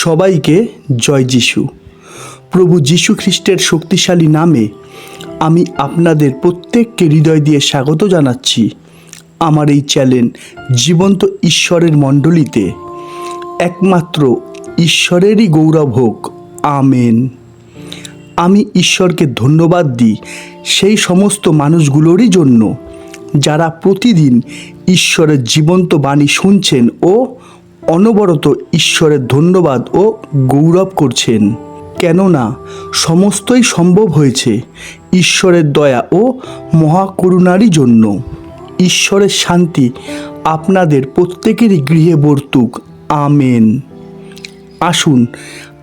সবাইকে জয় যিশু। প্রভু যিশু খ্রিস্টের শক্তিশালী নামে আমি আপনাদের প্রত্যেককে হৃদয় দিয়ে স্বাগত জানাচ্ছি আমার এই চ্যানেল জীবন্ত ঈশ্বরের মণ্ডলীতে। একমাত্র ঈশ্বরেরই গৌরব হোক। আমেন। আমি ঈশ্বরকে ধন্যবাদ দিই সেই সমস্ত মানুষগুলোরই জন্য যারা প্রতিদিন ঈশ্বরের জীবন্ত বাণী শুনছেন ও অনবরত ঈশ্বরের ধন্যবাদ ও গৌরব করছেন। কেননা সমস্তই সম্ভব হয়েছে ঈশ্বরের দয়া ও মহাকরুণারই জন্য। ঈশ্বরের শান্তি আপনাদের প্রত্যেকেরই গৃহে বর্তুক। আমেন। আসুন,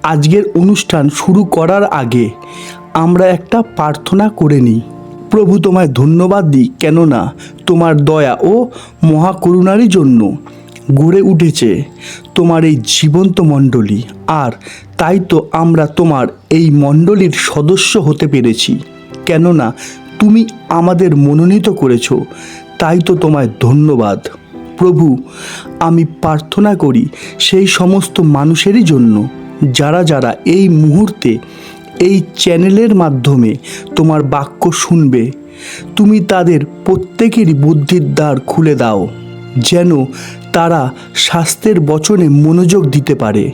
আজকের অনুষ্ঠান শুরু করার আগে আমরা একটা প্রার্থনা করে নিই। প্রভু তোমায় ধন্যবাদ দিই, কেননা তোমার দয়া ও মহাকরুণারই জন্য। গড়ে উঠেছে। তোমার এই জীবন্ত মণ্ডলী, আর তাই তো আমরা তোমার এই মণ্ডলীর সদস্য হতে পেরেছি। কেননা তুমি আমাদের মনোনীত করেছ, তাই তো তোমায় ধন্যবাদ। প্রভু, আমি প্রার্থনা করি সেই সমস্ত মানুষেরই জন্য, যারা যারা এই মুহূর্তে এই চ্যানেলের মাধ্যমে তোমার বাক্য শুনবে, তুমি তাদের প্রত্যেকেরই বুদ্ধির দ্বার খুলে দাও। যেন তারা স্বাস্থ্যের বচনে মনোযোগ দিতে পারে।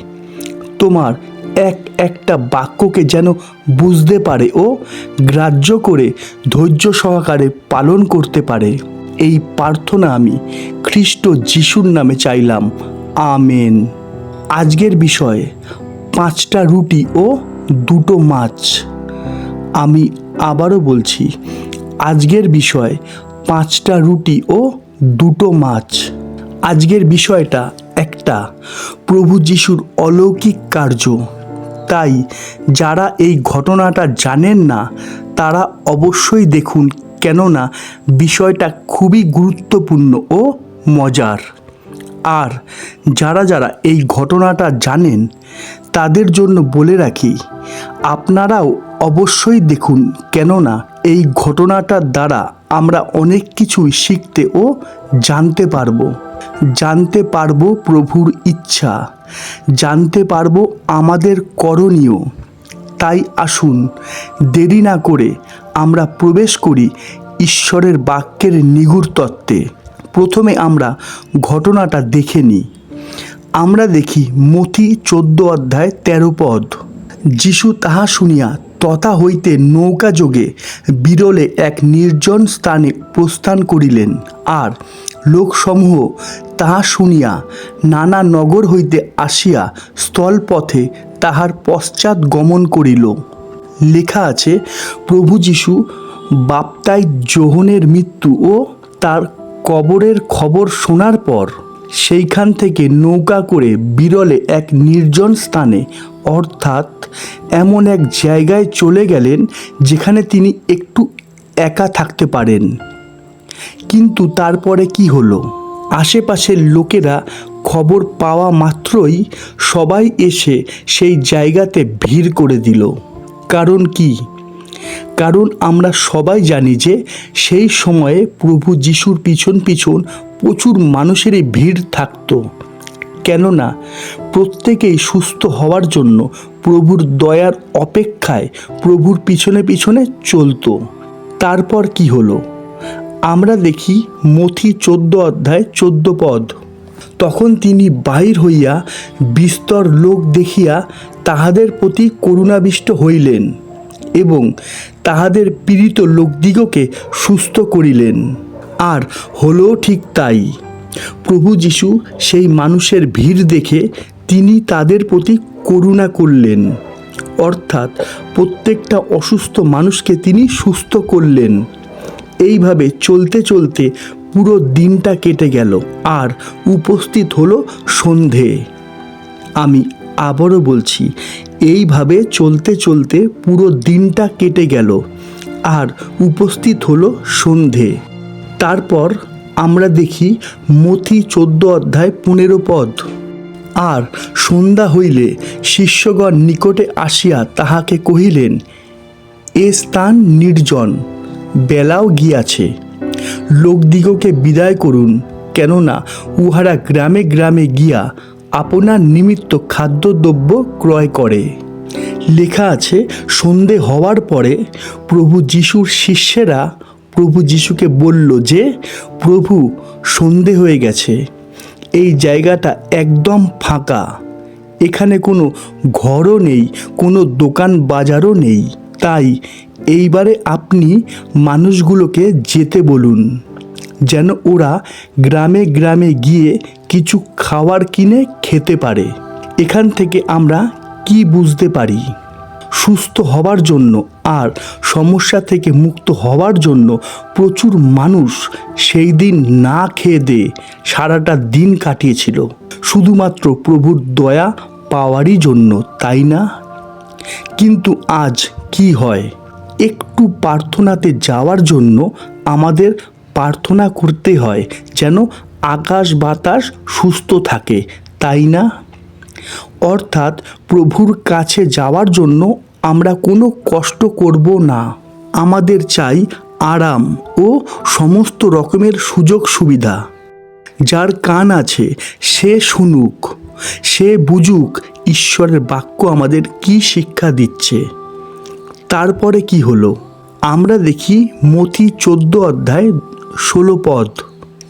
তোমার এক একটা বাক্যকে যেন বুঝতে পারে ও গ্রাহ্য করে ধৈর্য সহকারে পালন করতে পারে। এই প্রার্থনা আমি খ্রিস্ট যিশুর নামে চাইলাম। আমেন। আজকের বিষয়ে, পাঁচটা রুটি ও দুটো মাছ। আমি আবারও বলছি, আজকের বিষয়, পাঁচটা রুটি ও দুটো মাছ। আজকের বিষয়টা একটা। প্রভু যিশুর অলৌকিক কার্য। তাই যারা এই ঘটনাটা জানেন না, তারা অবশ্যই দেখুন কেননা বিষয়টা খুবই গুরুত্বপূর্ণ ও মজার। আর যারা যারা এই ঘটনাটা জানেন, তাদের জন্য বলে রাখি, আপনারাও অবশ্যই দেখুন, কেননা এই ঘটনাটার দ্বারা আমরা অনেক কিছুই শিখতে ও জানতে পারব। জানতে পারব প্রভুর ইচ্ছা, জানতে পারব আমাদের করণীয়। তাই আসুন, দেরি না করে আমরা প্রবেশ করি ঈশ্বরের বাক্যের নিগুড় তত্ত্বে। প্রথমে আমরা ঘটনাটা দেখে নিই আমরা দেখি মথি চোদ্দ অধ্যায় তেরো পদ। যিশু তাহা শুনিয়া তথা হইতে নৌকা যোগে বিরলে এক নির্জন স্থানে প্রস্থান করিলেন। আর লোকসমূহ তাহা শুনিয়া নানা নগর হইতে আসিয়া স্থলপথে তাহার পশ্চাৎ গমন করিল। লেখা আছে, প্রভু যীশু বাপ্তাই জোহনের মৃত্যু ও তার কবরের খবর শোনার পর সেইখান থেকে নৌকা করে বিরলে এক নির্জন স্থানে, অর্থাৎ এমন এক জায়গায় চলে গেলেন যেখানে তিনি একটু একা থাকতে পারেন। কিন্তু তারপরে কি হলো? আশেপাশের লোকেরা খবর পাওয়া মাত্রই সবাই এসে সেই জায়গাতে ভিড় করে দিল। কারণ কি? কারণ আমরা সবাই জানি যে সেই সময়ে প্রভু যিশুর পিছন পিছন প্রচুর মানুষেরই ভিড় থাকতো। কেননা প্রত্যেকেই সুস্থ হওয়ার জন্য প্রভুর দয়ার অপেক্ষায় প্রভুর পিছনে পিছনে চলতো। তারপর কি হলো? আমরা দেখি মথি চোদ্দ অধ্যায় চোদ্দ পদ। তখন তিনি বাহির হইয়া বিস্তর লোক দেখিয়া তাহাদের প্রতি করুণাবিষ্ট হইলেন। এবং তাহাদের পীড়িত লোকদিগকে সুস্থ করিলেন। আর হলো ঠিক তাই। প্রভু যিশু সেই মানুষের ভিড় দেখে তিনি তাদের প্রতি করুণা করলেন। অর্থাৎ প্রত্যেকটা অসুস্থ মানুষকে তিনি সুস্থ করলেন। এইভাবে চলতে চলতে পুরো দিনটা কেটে গেল আর উপস্থিত হলো সন্ধে। আমি আবারও বলছি এইভাবে চলতে চলতে পুরো দিনটা কেটে গেল। আর উপস্থিত হলো সন্ধে। তারপর আমরা দেখি মথি চোদ্দ অধ্যায় পনেরো পদ। আর সন্ধ্যা হইলে শিষ্যগণ নিকটে আসিয়া তাহাকে কহিলেন, এ স্থান নির্জন, বেলাও গিয়াছে। লোকদিগকে বিদায় করুন, কেননা উহারা গ্রামে গ্রামে গিয়া আপনার নিমিত্ত খাদ্যদ্রব্য ক্রয় করে। লেখা আছে, সন্ধে হওয়ার পরে প্রভু যিশুর শিষ্যেরা প্রভু যিশুকে বলল যে, প্রভু, সন্ধে হয়ে গেছে। এই জায়গাটা একদম ফাঁকা। এখানে কোনো ঘরও নেই, কোনো দোকান বাজারও নেই। তাই এইবারে আপনি মানুষগুলোকে যেতে বলুন। যেন ওরা গ্রামে গ্রামে গিয়ে কিছু খাবার কিনে খেতে পারে। এখান থেকে আমরা কি বুঝতে পারি? সুস্থ হবার জন্য আর সমস্যা থেকে মুক্ত হওয়ার জন্য প্রচুর মানুষ সেই দিন না খেয়ে দিয়ে সারাটা দিন কাটিয়েছিল। শুধুমাত্র প্রভুর দয়া পাওয়ারই জন্য, তাই না? কিন্তু আজ কি হয়? একটু প্রার্থনাতে যাওয়ার জন্য আমাদের প্রার্থনা করতে হয় যেন আকাশ বাতাস সুস্থ থাকে, তাই না? অর্থাৎ প্রভুর কাছে যাওয়ার জন্য আমরা কোনো কষ্ট করব না। আমাদের চাই আরাম ও সমস্ত রকমের সুযোগ সুবিধা। যার কান আছে, সে শুনুক, সে বুঝুক ঈশ্বরের বাক্য আমাদের কি শিক্ষা দিচ্ছে। তারপরে কি হলো? আমরা দেখি মতি চোদ্দ অধ্যায় ষোলো পদ।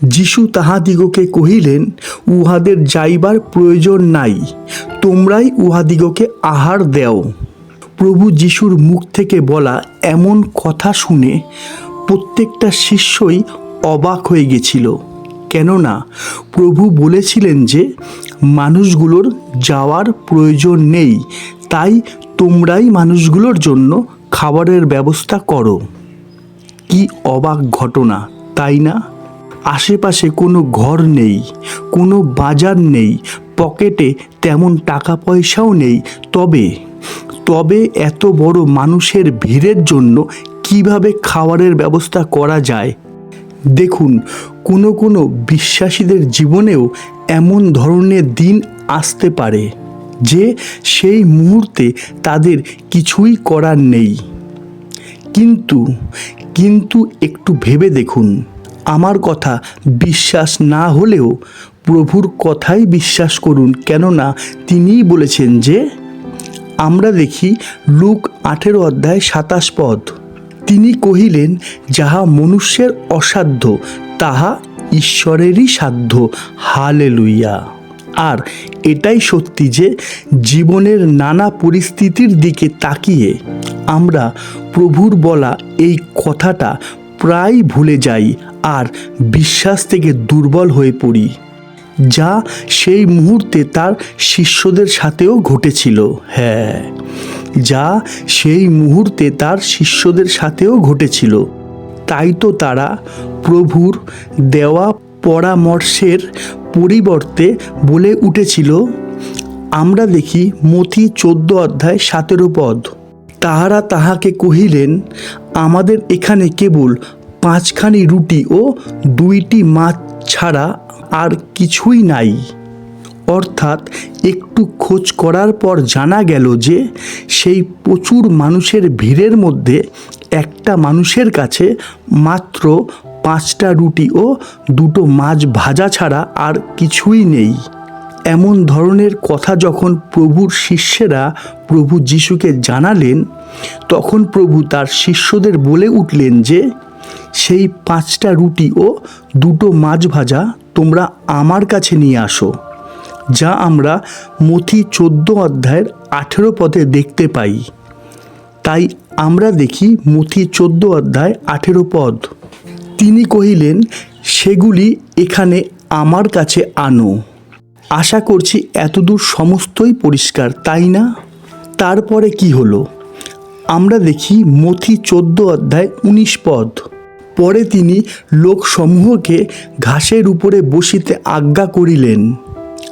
যিশু তাহাদিগকে কহিলেন, উহাদের যাইবার প্রয়োজন নাই, তোমরাই উহাদিগকে আহার দেও। প্রভু যিশুর মুখ থেকে বলা এমন কথা শুনে প্রত্যেকটা শিষ্যই অবাক হয়ে গেছিল। কেননা প্রভু বলেছিলেন যে, মানুষগুলোর যাওয়ার প্রয়োজন নেই, তাই তোমরাই মানুষগুলোর জন্য খাবারের ব্যবস্থা করো। কি অবাক ঘটনা, তাই না? আশেপাশে কোনো ঘর নেই, কোনো বাজার নেই, পকেটে তেমন টাকা পয়সাও নেই। তবে তবে এত বড় মানুষের ভিড়ের জন্য কীভাবে খাবারের ব্যবস্থা করা যায়? দেখুন, কোনো কোনো বিশ্বাসীদের জীবনেও এমন ধরনের দিন আসতে পারে, যে সেই মুহূর্তে তাদের কিছুই করার নেই। কিন্তু কিন্তু একটু ভেবে দেখুন। আমার কথা বিশ্বাস না হলেও প্রভুর কথাই বিশ্বাস করুন, কেননা তিনিই বলেছেন যে, আমরা দেখি লুক আঠেরো অধ্যায় সাতাশ পদ। তিনি কহিলেন, যাহা মনুষ্যের অসাধ্য, তাহা ঈশ্বরেরই সাধ্য। হালে লুইয়া আর এটাই সত্যি যে, জীবনের নানা পরিস্থিতির দিকে তাকিয়ে আমরা প্রভুর বলা এই কথাটা প্রায় ভুলে যাই। আর বিশ্বাস থেকে দুর্বল হয়ে পড়ি, যা সেই মুহূর্তে তার শিষ্যদের সাথেও ঘটেছিল হ্যাঁ যা সেই মুহূর্তে তার শিষ্যদের সাথেও ঘটেছিল। তাই তো তারা প্রভুর দেওয়া পরামর্শের পরিবর্তে বলে উঠেছিল, আমরা দেখি মথি চোদ্দ অধ্যায় সতেরো পদ। তাহারা তাহাকে কহিলেন, আমাদের এখানে কেবল পাঁচখানি রুটি ও দুইটি মাছ ছাড়া আর কিছুই নাই। অর্থাৎ একটু খোঁজ করার পর জানা গেল যে সেই প্রচুর মানুষের ভিড়ের মধ্যে একটা মানুষের কাছে মাত্র পাঁচটা রুটি ও দুটো মাছ ভাজা ছাড়া আর কিছুই নেই। এমন ধরনের কথা যখন প্রভুর শিষ্যেরা প্রভু যিশুকে জানালেন, তখন প্রভু তার শিষ্যদের বলে উঠলেন যে সেই পাঁচটা রুটি ও দুটো মাছ ভাজা তোমরা আমার কাছে নিয়ে আসো, যা আমরা মথি চোদ্দ অধ্যায়ের আঠেরো পদে দেখতে পাই। তাই আমরা দেখি মথি চোদ্দ অধ্যায় আঠেরো পদ। তিনি কহিলেন, সেগুলি এখানে আমার কাছে আনো। আশা করছি এতদূর সমস্তই পরিষ্কার, তাই না? তারপরে কি হলো? আমরা দেখি মথি চোদ্দ অধ্যায় উনিশ পদ। পরে তিনি লোকসমূহকে ঘাসের উপরে বসিতে আজ্ঞা করিলেন।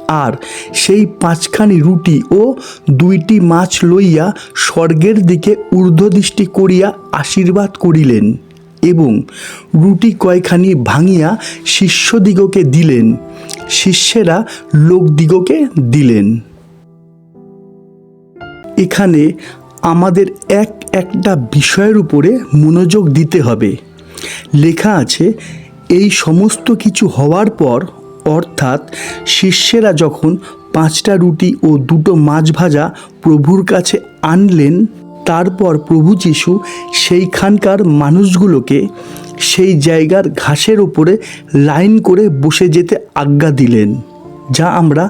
আর সেই পাঁচখানি রুটি ও দুইটি মাছ লইয়া স্বর্গের দিকে ঊর্ধ্বদৃষ্টি করিয়া আশীর্বাদ করিলেন এবং রুটি কয়খানি ভাঙিয়া শিষ্যদিগকে দিলেন, শিষ্যেরা লোকদিগকে দিলেন। এখানে আমাদের এক একটা বিষয়ের উপরে মনোযোগ দিতে হবে। লেখা আছে, এই সমস্ত কিছু হওয়ার পর, অর্থাৎ শিষ্যেরা যখন পাঁচটা রুটি ও দুটো মাছ ভাজা প্রভুর কাছে আনলেন, তারপর প্রভু যিশু সেইখানকার মানুষগুলোকে সেই জায়গার ঘাসের ওপরে লাইন করে বসে যেতে আজ্ঞা দিলেন, যা আমরা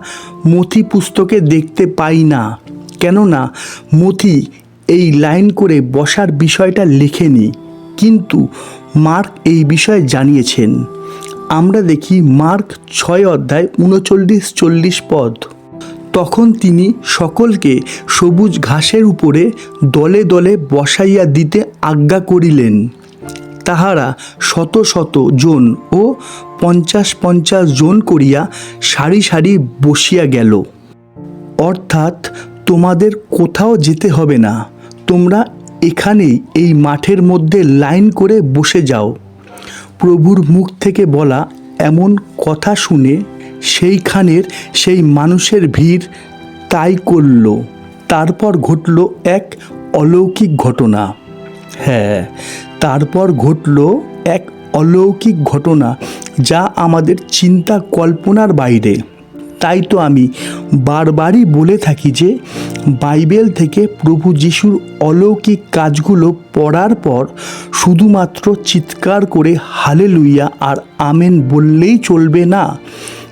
মথি পুস্তকে দেখতে পাই না। কেননা মথি এই লাইন করে বসার বিষয়টা লেখেনি, কিন্তু মার্ক এই বিষয়ে জানিয়েছেন। আমরা দেখি মার্ক ছয় অধ্যায় উনচল্লিশ চল্লিশ পদ। তখন তিনি সকলকে সবুজ ঘাসের উপরে দলে দলে বসাইয়া দিতে আজ্ঞা করিলেন। তাহারা শত শত জন ও পঞ্চাশ পঞ্চাশ জন করিয়া সারি সারি বসিয়া গেল। অর্থাৎ তোমাদের কোথাও যেতে হবে না, তোমরা এখানেই এই মাঠের মধ্যে লাইন করে বসে যাও। প্রভুর মুখ থেকে বলা এমন কথা শুনে সেইখানের সেই মানুষের ভিড় তাই করল। তারপর ঘটল এক অলৌকিক ঘটনা। হ্যাঁ তারপর ঘটল এক অলৌকিক ঘটনা যা আমাদের চিন্তা কল্পনার বাইরে। তাই তো আমি বারবারই বলে থাকি যে বাইবেল থেকে প্রভু যিশুর অলৌকিক কাজগুলো পড়ার পর শুধুমাত্র চিৎকার করে হালে লুইয়া আর আমেন বললেই চলবে না।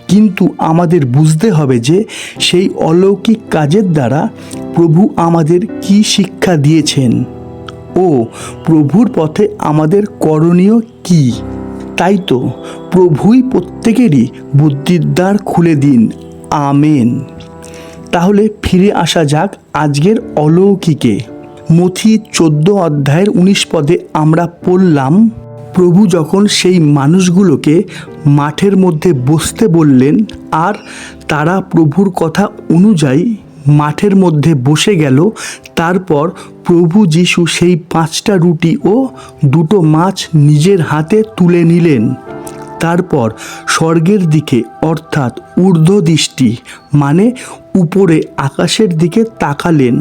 কিন্তু আমাদের বুঝতে হবে যে সেই অলৌকিক কাজের দ্বারা প্রভু আমাদের কি শিক্ষা দিয়েছেন? ও, প্রভুর পথে আমাদের করণীয় কি? তাই তো প্রভুই প্রত্যেকেরই বুদ্ধির দ্বার খুলে দিন। আমেন। তাহলে ফিরে আসা যাক আজকের অলৌকিকে। মথি চোদ্দ অধ্যায়ের উনিশ পদে আমরা পড়লাম, প্রভু যখন সেই মানুষগুলোকে মাঠের মধ্যে বসতে বললেন, আর তারা প্রভুর কথা অনুযায়ী মাঠের মধ্যে বসে গেল। তারপর প্রভু যিশু সেই পাঁচটা রুটি ও দুটো মাছ নিজের হাতে তুলে নিলেন। তারপর স্বর্গের দিকে, অর্থাৎ ঊর্ধ্ব দৃষ্টি মানে উপরে আকাশের দিকে তাকালেন।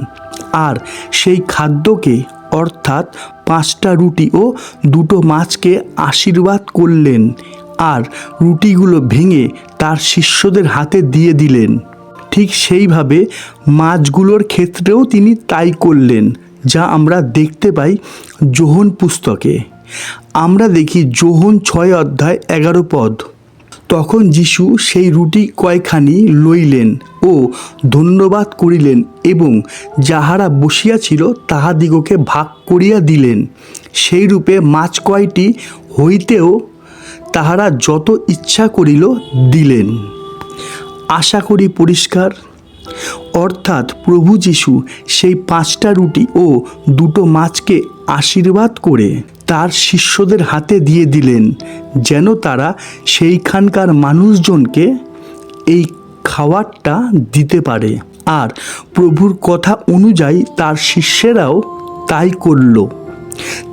আর সেই খাদ্যকে, অর্থাৎ পাঁচটা রুটি ও দুটো মাছকে আশীর্বাদ করলেন। আর রুটিগুলো ভেঙে তার শিষ্যদের হাতে দিয়ে দিলেন। ঠিক সেইভাবে মাছগুলোর ক্ষেত্রেও তিনি তাই করলেন, যা আমরা দেখতে পাই যোহন পুস্তকে। আমরা দেখি যোহন ছয় অধ্যায় এগারো পদ। তখন যিশু সেই রুটি কয়খানি লইলেন ও ধন্যবাদ করিলেন এবং যাহারা বসিয়াছিল তাহাদিগকে ভাগ করিয়া দিলেন। সেই রূপে মাছ কয়টি হইতেও তাহারা যত ইচ্ছা করিল দিলেন। আশা করি পরিষ্কার। অর্থাৎ প্রভু যিশু সেই পাঁচটা রুটি ও দুটো মাছকে আশীর্বাদ করে তার শিষ্যদের হাতে দিয়ে দিলেন, যেন তারা সেইখানকার মানুষজনকে এই খাবারটা দিতে পারে। আর প্রভুর কথা অনুযায়ী তার শিষ্যেরাও তাই করল।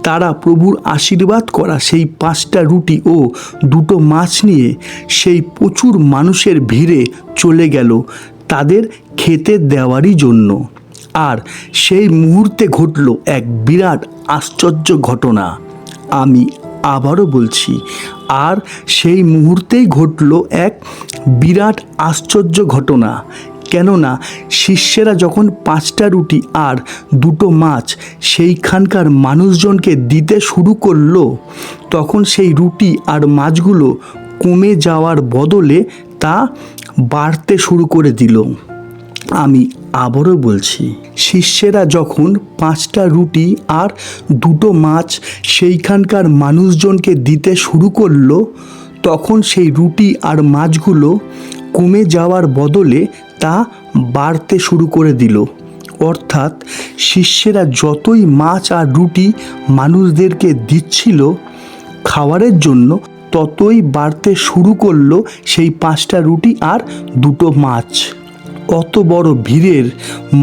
তারা প্রভুর আশীর্বাদ করা সেই পাঁচটা রুটি ও দুটো মাছ নিয়ে সেই প্রচুর মানুষের ভিড়ে চলে গেল তাদের খেতে দেওয়ারই জন্য। আর সেই মুহূর্তে ঘটল এক বিরাট আশ্চর্য ঘটনা। আমি আবারও বলছি, আর সেই মুহূর্তেই ঘটল এক বিরাট আশ্চর্য ঘটনা। কেননা শিষ্যেরা যখন পাঁচটা রুটি আর দুটো মাছ সেইখানকার মানুষজনকে দিতে শুরু করল, তখন সেই রুটি আর মাছগুলো কমে যাওয়ার বদলে তা বাড়তে শুরু করে দিল। আমি আবারও বলছি, শিষ্যেরা যখন পাঁচটা রুটি আর দুটো মাছ সেইখানকার মানুষজনকে দিতে শুরু করল, তখন সেই রুটি আর মাছগুলো কমে যাওয়ার বদলে তা বাড়তে শুরু করে দিল। অর্থাৎ শিষ্যেরা যতই মাছ আর রুটি মানুষদেরকে দিচ্ছিল, খাবারের জন্য ততই বাড়তে শুরু করল সেই পাঁচটা রুটি আর দুটো মাছ। অত বড় ভিড়ের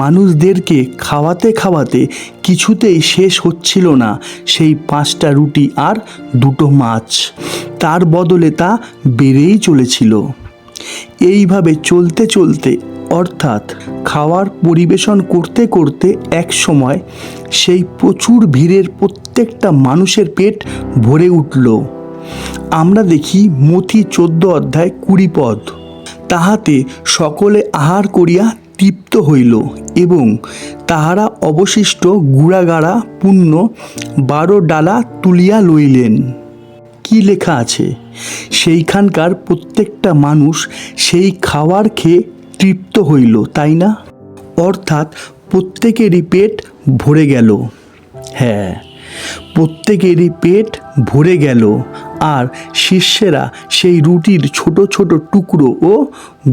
মানুষদেরকে খাওয়াতে খাওয়াতে কিছুতেই শেষ হচ্ছিল না সেই পাঁচটা রুটি আর দুটো মাছ। তার বদলে তা বেড়েই চলেছিল। এইভাবে চলতে চলতে অর্থাৎ খাওয়ার পরিবেশন করতে করতে এক সময় সেই প্রচুর ভিড়ের প্রত্যেকটা মানুষের পেট ভরে উঠল। আমরা দেখি মথি চোদ্দ অধ্যায় কুড়ি পদ। তাহাতে সকলে আহার করিয়া তৃপ্ত হইল এবং তাহারা অবশিষ্ট গুড়াগাড়া পুণ্য বারো ডালা তুলিয়া লইলেন। কি লেখা আছে? সেইখানকার প্রত্যেকটা মানুষ সেই খাওয়ার খেয়ে তৃপ্ত হইল, তাই না? অর্থাৎ প্রত্যেকেরই পেট ভরে গেল। হ্যাঁ প্রত্যেকেরই পেট ভরে গেল। আর শিষ্যেরা সেই রুটির ছোট ছোট টুকরো ও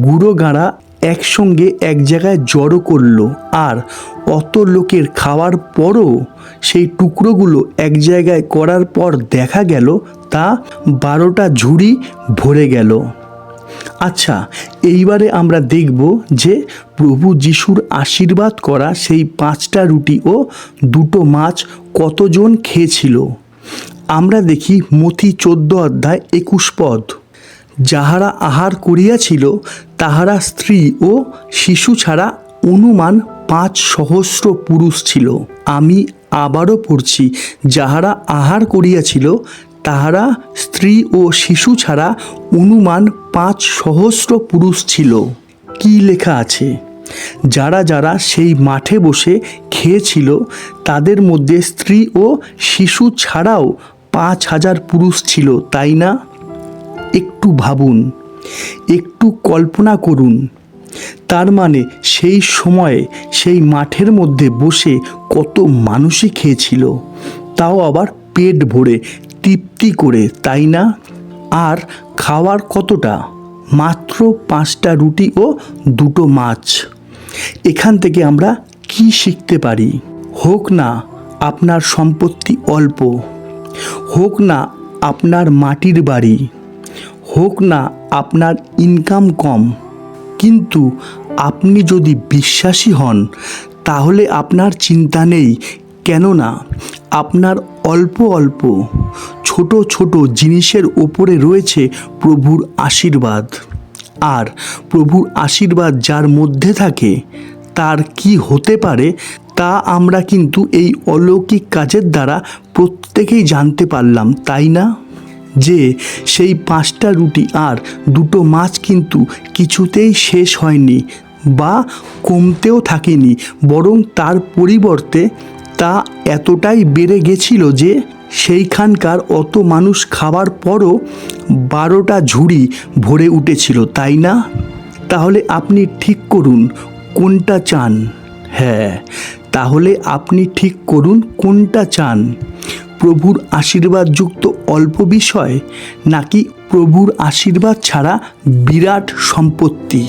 গুঁড়ো গাঁড়া একসঙ্গে এক জায়গায় জড়ো করল। আর অত লোকের খাওয়ার পরও সেই টুকরোগুলো এক জায়গায় করার পর দেখা গেল, তা বারোটা ঝুড়ি ভরে গেল। আচ্ছা এইবারে আমরা দেখব যে প্রভু যিশুর আশীর্বাদ করা সেই পাঁচটা রুটি ও দুটো মাছ কতজন খেয়েছিল? আমরা দেখি মথি চোদ্দ অধ্যায় একুশ পদ। যাহারা আহার করিয়াছিল, তাহারা স্ত্রী ও শিশু ছাড়া অনুমান পাঁচ সহস্র পুরুষ ছিল। আমি আবারও পড়ছি, যাহারা আহার করিয়াছিল তাহারা স্ত্রী ও শিশু ছাড়া অনুমান পাঁচ সহস্র পুরুষ ছিল। কি লেখা আছে? যারা যারা সেই মাঠে বসে খেয়েছিল, তাদের মধ্যে স্ত্রী ও শিশু ছাড়াও পাঁচ হাজার পুরুষ ছিল, তাই না? একটু ভাবুন, একটু কল্পনা করুন। তার মানে সেই সময়ে সেই মাঠের মধ্যে বসে কত মানুষই খেয়েছিল, তাও আবার পেট ভরে তৃপ্তি করে, তাই না? আর খাওয়ার কতটা? মাত্র পাঁচটা রুটি ও দুটো মাছ। এখান থেকে আমরা কি শিখতে পারি? হোক না, আপনার সম্পত্তি অল্প। হোক না, আপনার মাটির বাড়ি। হোক না, আপনার ইনকাম কম। কিন্তু আপনি যদি বিশ্বাসী হন, তাহলে আপনার চিন্তা নেই। কেননা, আপনার অল্প অল্প। ছোট ছোট জিনিসের ওপরে রয়েছে প্রভুর আশীর্বাদ। আর প্রভুর আশীর্বাদ যার মধ্যে থাকে, তার কি হতে পারে তা আমরা কিন্তু এই অলৌকিক কাজের দ্বারা প্রত্যেকেই জানতে পারলাম, তাই না? যে সেই পাঁচটা রুটি আর দুটো মাছ কিন্তু কিছুতেই শেষ হয়নি বা কমতেও থাকেনি, বরং তার পরিবর্তে তা এতটাই বেড়ে গেছিল যে সেইখানকার অত মানুষ খাবার পরও বারোটা ঝুড়ি ভরে উঠেছিল, তাই না? তাহলে আপনি ঠিক করুন কোনটা চান। হ্যাঁ তাহলে আপনি ঠিক করুন কোনটা চান। প্রভুর আশীর্বাদযুক্ত অল্প বিষয় নাকি প্রভুর আশীর্বাদ ছাড়া বিরাট সম্পত্তি?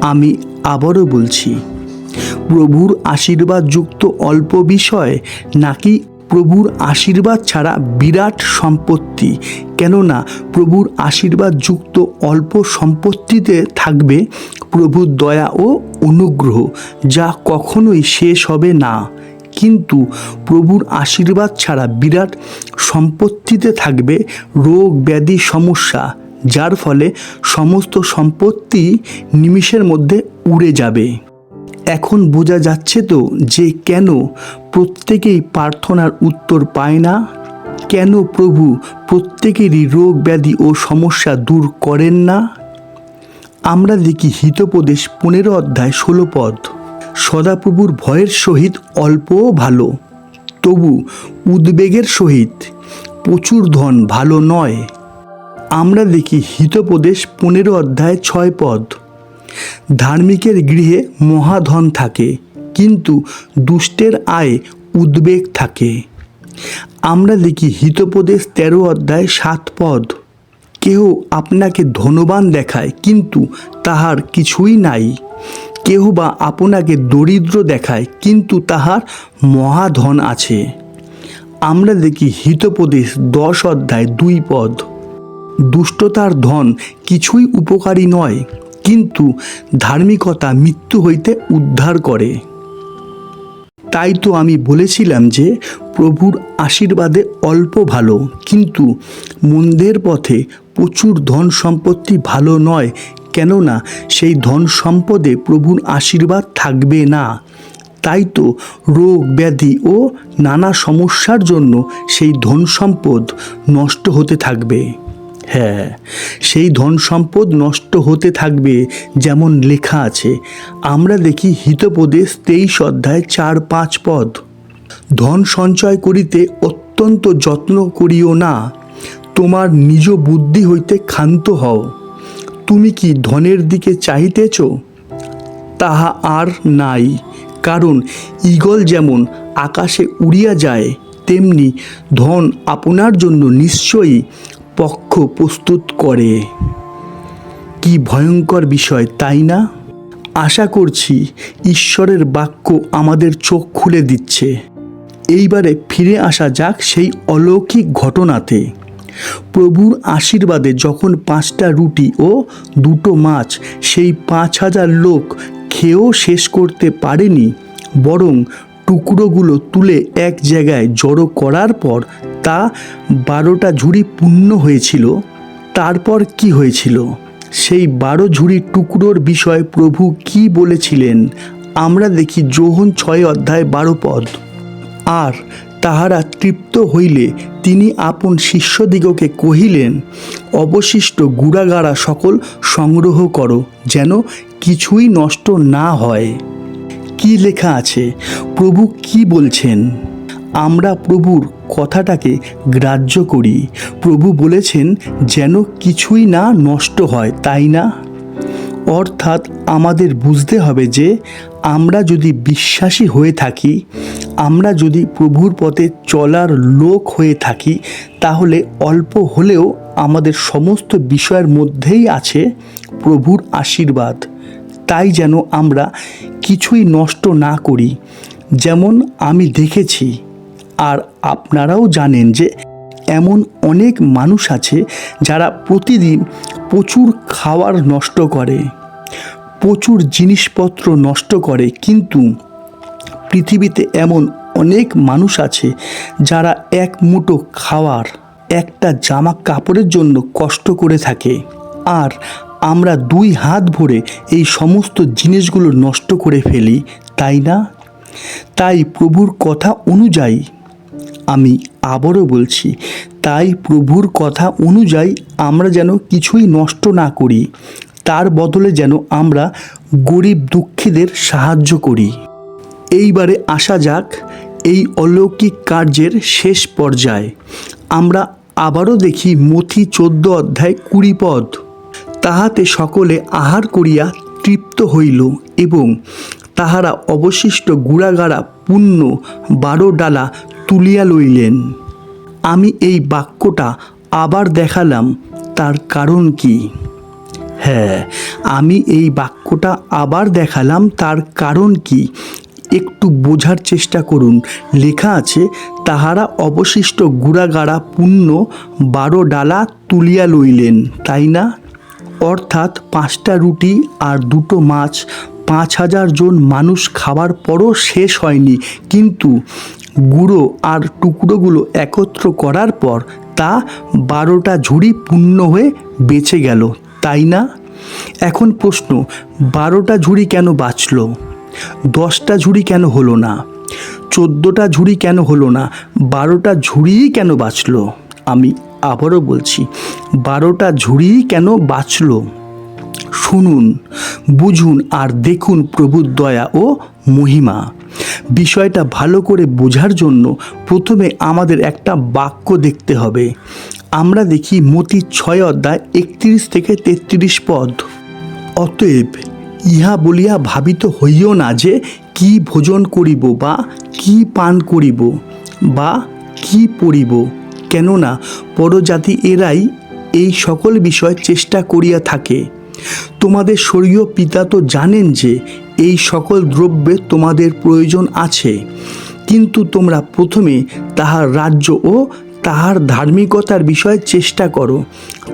আমি আবারও বলছি, প্রভুর আশীর্বাদযুক্ত অল্প বিষয় নাকি প্রভুর আশীর্বাদ ছাড়া বিরাট সম্পত্তি। কেননা, প্রভুর আশীর্বাদযুক্ত অল্প সম্পত্তিতে থাকবে প্রভুর দয়া ও অনুগ্রহ, যা কখনোই শেষ হবে না। কিন্তু প্রভুর আশীর্বাদ ছাড়া বিরাট সম্পত্তিতে থাকবে রোগ, ব্যাধি, সমস্যা, যার ফলে সমস্ত সম্পত্তি নিমিষের মধ্যে উড়ে যাবে। এখন বোঝা যাচ্ছে তো যে কেন প্রত্যেকেই প্রার্থনার উত্তর পায় না? কেন প্রভু প্রত্যেকেরই রোগ ব্যাধি ও সমস্যা দূর করেন না? আমরা দেখি হিতোপদেশ পনেরো অধ্যায় ষোলো পদ। সদাপ্রভুর ভয়ের সহিত অল্পও ভালো, তবু উদ্বেগের সহিত প্রচুর ধন ভালো নয়। আমরা দেখি হিতোপদেশ পনেরো অধ্যায় ছয় পদ। ধার্মিকের গৃহে মহাধন থাকে, কিন্তু দুষ্টের আয় উদ্বেগ থাকে। আমরা দেখি হিতোপদেশ তেরো অধ্যায় সাত পদ, কেহ আপনাকে ধনবান দেখায়, কিন্তু তাহার কিছুই নাই। কেহ বা আপনাকে দরিদ্র দেখায়, কিন্তু তাহার মহাধন আছে। আমরা দেখি হিতোপদেশ দশ অধ্যায় দুই পদ, দুষ্টতার ধন কিছুই উপকারী নয় কিন্তু ধার্মিকতা মৃত্যু হইতে উদ্ধার করে। তাই তো আমি বলেছিলাম যে প্রভুর আশীর্বাদে অল্প ভালো, কিন্তু মন্দের পথে প্রচুর ধন সম্পত্তি ভালো নয়, কেননা সেই ধন সম্পদে প্রভুর আশীর্বাদ থাকবে না। তাই তো রোগ, ব্যাধি ও নানা সমস্যার জন্য সেই ধন সম্পদ নষ্ট হতে থাকবে। হ্যাঁ সেই ধন সম্পদ নষ্ট হতে থাকবে যেমন লেখা আছে। আমরা দেখি হিতোপদেশ তেইশ অধ্যায় চার পাঁচ পদ। ধন সঞ্চয় করিতে অত্যন্ত যত্ন করিও না। তোমার নিজ বুদ্ধি হইতে ক্ষান্ত হও। তুমি কি ধনের দিকে চাহিতেছ? তাহা আর নাই, কারণ ঈগল যেমন আকাশে উড়িয়া যায়, তেমনি ধন আপনার জন্য নিশ্চয়ই পক্ষ প্রস্তুত করে। কি ভয়ঙ্কর বিষয়, তাই না? আশা করছি ঈশ্বরের বাক্য আমাদের চোখ খুলে দিচ্ছে। এইবারে ফিরে আসা যাক সেই অলৌকিক ঘটনাতে। প্রভুর আশীর্বাদে যখন পাঁচটা রুটি ও দুটো মাছ, সেই পাঁচ হাজার লোক খেয়েও শেষ করতে পারেনি, বরং টুকরোগুলো তুলে এক জায়গায় জড়ো করার পর তা বারোটা ঝুড়ি পূর্ণ হয়েছিল। তারপর কি হয়েছিল? সেই বারো ঝুড়ি টুকরোর বিষয়ে প্রভু কি বলেছিলেন? আমরা দেখি যোহন ছয় অধ্যায় বারো পদ। আর তাহারা তৃপ্ত হইলে তিনি আপন শিষ্যদিগকে কহিলেন, অবশিষ্ট গুড়াগাড়া সকল সংগ্রহ করো, যেন কিছুই নষ্ট না হয়। কি লেখা আছে? প্রভু কি বলছেন? আমরা প্রভুর কথাটাকে গ্রাহ্য করি। প্রভু বলেছেন যেন কিছুই না নষ্ট হয়, তাই না? অর্থাৎ আমাদের বুঝতে হবে যে আমরা যদি বিশ্বাসী হয়ে থাকি, আমরা যদি প্রভুর পথে চলার লোক হয়ে থাকি, তাহলে অল্প হলেও আমাদের সমস্ত বিষয়ের মধ্যেই আছে প্রভুর আশীর্বাদ। তাই যেন আমরা কিছুই নষ্ট না করি। যেমন আমি দেখেছি আর আপনারাও জানেন যে এমন অনেক মানুষ আছে যারা প্রতিদিন প্রচুর খাবার নষ্ট করে, প্রচুর জিনিসপত্র নষ্ট করে। কিন্তু পৃথিবীতে এমন অনেক মানুষ আছে যারা এক মুঠো খাওয়ার, একটা জামা কাপড়ের জন্য কষ্ট করে থাকে। আর আমরা দুই হাত ভরে এই সমস্ত জিনিসগুলো নষ্ট করে ফেলি, তাই না? তাই প্রভুর কথা অনুযায়ী আমি আবারও বলছি, তাই প্রভুর কথা অনুযায়ী আমরা যেন কিছুই নষ্ট না করি, তার বদলে যেন আমরা গরিব দুঃখীদের সাহায্য করি। এইবারে আসা যাক, এই অলৌকিক কার্যের শেষ পর্যায়ে। আমরা আবারও দেখি মথি চোদ্দ অধ্যায় কুড়ি পদ। তাহাতে সকলে আহার করিয়া তৃপ্ত হইল এবং তাহারা অবশিষ্ট গুড়াগাড়া, পুণ্য, বারো ডালা তুলিয়া লইলেন। আমি এই বাক্যটা আবার দেখালাম, তার কারণ কি? হ্যাঁ আমি এই বাক্যটা আবার দেখালাম, তার কারণ কি? একটু বোঝার চেষ্টা করুন। লেখা আছে, তাহারা অবশিষ্ট গুড়াগাড়া পুণ্য বারো ডালা তুলিয়া লইলেন, তাই না? অর্থাৎ পাঁচটা রুটি আর দুটো মাছ, পাঁচ হাজার জন মানুষ খাবার পরও শেষ হয়নি। কিন্তু গুঁড়ো আর টুকরোগুলো একত্র করার পর তা বারোটা ঝুড়ি পূর্ণ হয়ে বেঁচে গেল, তাই না? এখন প্রশ্ন, বারোটা ঝুড়ি কেন বাঁচল? দশটা ঝুড়ি কেন হলো না? চোদ্দোটা ঝুড়ি কেন হলো না? বারোটা ঝুড়িই কেন বাঁচলো? আমি আবারও বলছি, বারোটা ঝুড়িই কেন বাঁচল? শুনুন, বুঝুন আর দেখুন প্রভুর দয়া ও মহিমা। বিষয়টা ভালো করে বোঝার জন্য প্রথমে আমাদের একটা বাক্য দেখতে হবে। আমরা দেখি মতি ছয় অধ্যায় একত্রিশ থেকে তেত্রিশ পদ। অতএব ইহা বলিয়া ভাবিত হইও না যে কি ভোজন করিব বা কি পান করিব বা কি পড়িব। কেননা পরজাতি এরাই এই সকল বিষয় চেষ্টা করিয়া থাকে। তোমাদের স্বর্গীয় পিতা তো জানেন যে এই সকল দ্রব্যে তোমাদের প্রয়োজন আছে। কিন্তু তোমরা প্রথমে তাহার রাজ্য ও তাহার ধার্মিকতার বিষয়ে চেষ্টা করো।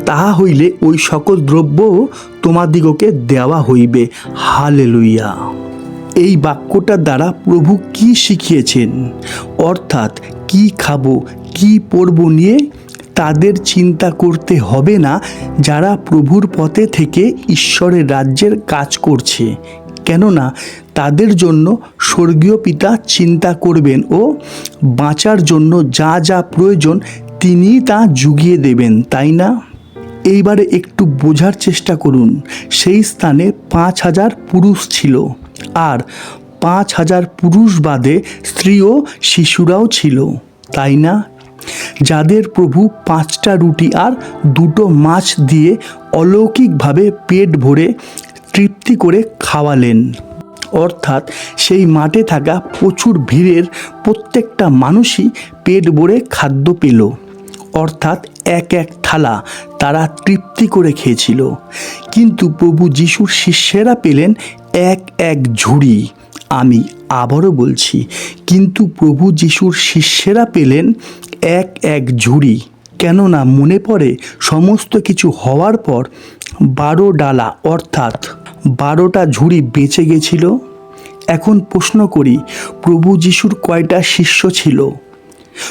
তাহা হইলে ওই সকল দ্রব্যও তোমাদিগকে দেওয়া হইবে। হালেলুইয়া এই বাক্যটার দ্বারা প্রভু কি শিখিয়েছেন? অর্থাৎ কি খাব, কি পরব নিয়ে তাদের চিন্তা করতে হবে না, যারা প্রভুর পথে থেকে ঈশ্বরের রাজ্যের কাজ করছে। কেননা তাদের জন্য স্বর্গীয় পিতা চিন্তা করবেন ও বাঁচার জন্য যা যা প্রয়োজন তিনি তা জুগিয়ে দেবেন, তাই না? এইবারে একটু বোঝার চেষ্টা করুন। সেই স্থানে পাঁচ হাজার পুরুষ ছিল আর পাঁচ হাজার পুরুষ বাদে স্ত্রী ও শিশুরাও ছিল, তাই না? যাদের প্রভু পাঁচটা রুটি আর দুটো মাছ দিয়ে অলৌকিকভাবে পেট ভরে তৃপ্তি করে খাওয়ালেন। অর্থাৎ সেই মাঠে থাকা প্রচুর ভিড়ের প্রত্যেকটা মানুষই পেট ভরে খাদ্য পেল। অর্থাৎ এক এক থালা তারা তৃপ্তি করে খেয়েছিল। কিন্তু প্রভু যিশুর শিষ্যেরা পেলেন এক এক ঝুড়ি। আমি আবারও বলছি, কিন্তু প্রভু যিশুর শিষ্যেরা পেলেন এক এক ঝুড়ি। কেননা মনে পড়ে সমস্ত কিছু হওয়ার পর বারো ডালা, অর্থাৎ বারোটা ঝুড়ি বেঁচে গেছিল। এখন প্রশ্ন করি, প্রভু যিশুর কয়টা শিষ্য ছিল?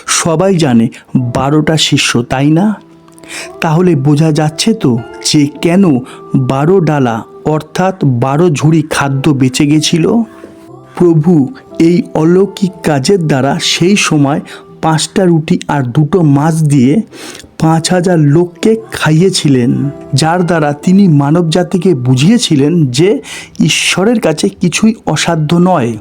সবাই জানে বারোটা শিষ্য, তাই না? তাহলে বোঝা যাচ্ছে তো যে কেন বারো ডালা, অর্থাৎ বারো ঝুড়ি খাদ্য বেঁচে গেছিল? প্রভু এই অলৌকিক কাজের দ্বারা সেই সময় পাঁচটা রুটি আর দুটো মাছ দিয়ে পাঁচ হাজার লোককে খাইয়েছিলেন, যার দ্বারা তিনি মানবজাতিকে বুঝিয়েছিলেন যে ঈশ্বরের কাছে কিছুই অসাধ্য নয়।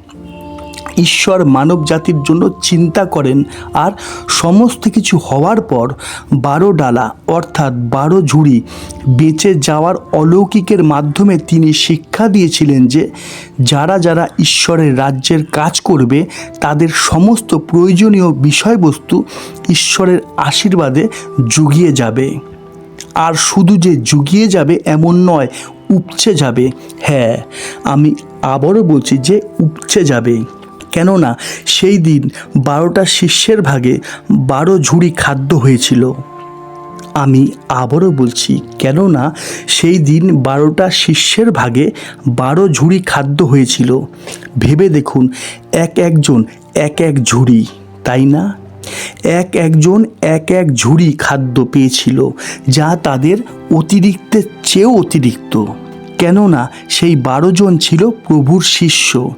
ঈশ্বর মানব জাতির জন্য চিন্তা করেন আর সমস্ত কিছু হওয়ার পর বারো ডালা অর্থাৎ বারো ঝুড়ি বেঁচে যাওয়ার অলৌকিকের মাধ্যমে তিনি শিক্ষা দিয়েছিলেন যে যারা যারা ঈশ্বরের রাজ্যের কাজ করবে, তাদের সমস্ত প্রয়োজনীয় বিষয়বস্তু ঈশ্বরের আশীর্বাদে জুগিয়ে যাবে। আর শুধু যে জুগিয়ে যাবে এমন নয়, উপচে যাবে। হ্যাঁ আমি আবারও বলছি যে উপচে যাবে। কেননা সেই দিন বারোটা শিষ্যের ভাগে বারো ঝুড়ি খাদ্য হয়েছিল। আমি আবারও বলছি, কেননা সেই দিন বারোটা শিষ্যের ভাগে বারো ঝুড়ি খাদ্য হয়েছিল। ভেবে দেখুন, এক একজন এক এক ঝুড়ি, তাই না? এক একজন এক এক ঝুড়ি খাদ্য পেয়েছিল, যা তাদের অতিরিক্তের চেয়েও অতিরিক্ত। কেননা সেই বারো জন ছিল প্রভুর শিষ্য।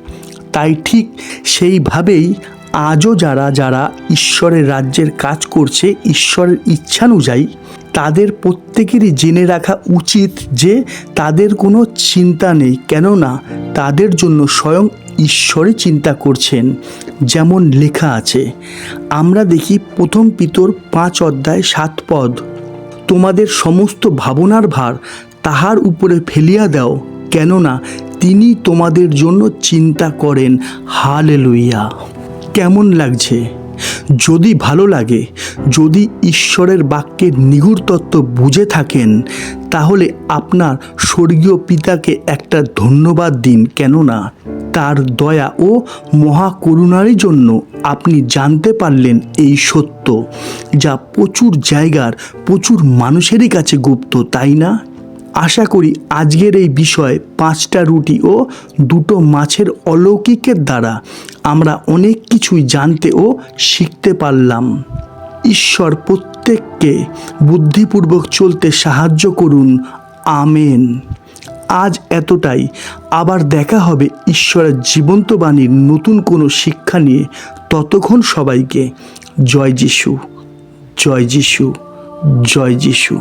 তাই ঠিক সেইভাবেই আজও যারা যারা ঈশ্বরের রাজ্যের কাজ করছে, ঈশ্বরের ইচ্ছানুযায়ী, তাদের প্রত্যেকেরই জেনে রাখা উচিত যে তাদের কোনো চিন্তা নেই। কেননা তাদের জন্য স্বয়ং ঈশ্বরই চিন্তা করছেন, যেমন লেখা আছে। আমরা দেখি প্রথম পিতর পাঁচ অধ্যায় সাত পদ, তোমাদের সমস্ত ভাবনার ভার তাহার উপরে ফেলিয়া দাও, কেননা তিনি তোমাদের জন্য চিন্তা করেন। হালেলুইয়া কেমন লাগছে? যদি ভালো লাগে, যদি ঈশ্বরের বাক্যের নিগুড় তত্ত্ব বুঝে থাকেন, তাহলে আপনার স্বর্গীয় পিতাকে একটা ধন্যবাদ দিন। কেননা, তার দয়া ও মহাকরুণারই জন্য আপনি জানতে পারলেন এই সত্য, যা প্রচুর জায়গার, প্রচুর মানুষেরই কাছে গুপ্ত, তাই না? আশা করি আজকের এই বিষয় পাঁচটা রুটি ও দুটো মাছের অলৌকিকের দ্বারা আমরা অনেক কিছুই জানতে ও শিখতে পারলাম। ঈশ্বর প্রত্যেককে বুদ্ধিপূর্বক চলতে সাহায্য করুন। আমেন। আজ এতটাই। আবার দেখা হবে ঈশ্বরের জীবন্ত বাণীর নতুন কোনো শিক্ষা নিয়ে। ততক্ষণ সবাইকে জয় যিশু জয় যিশু জয় যিশু।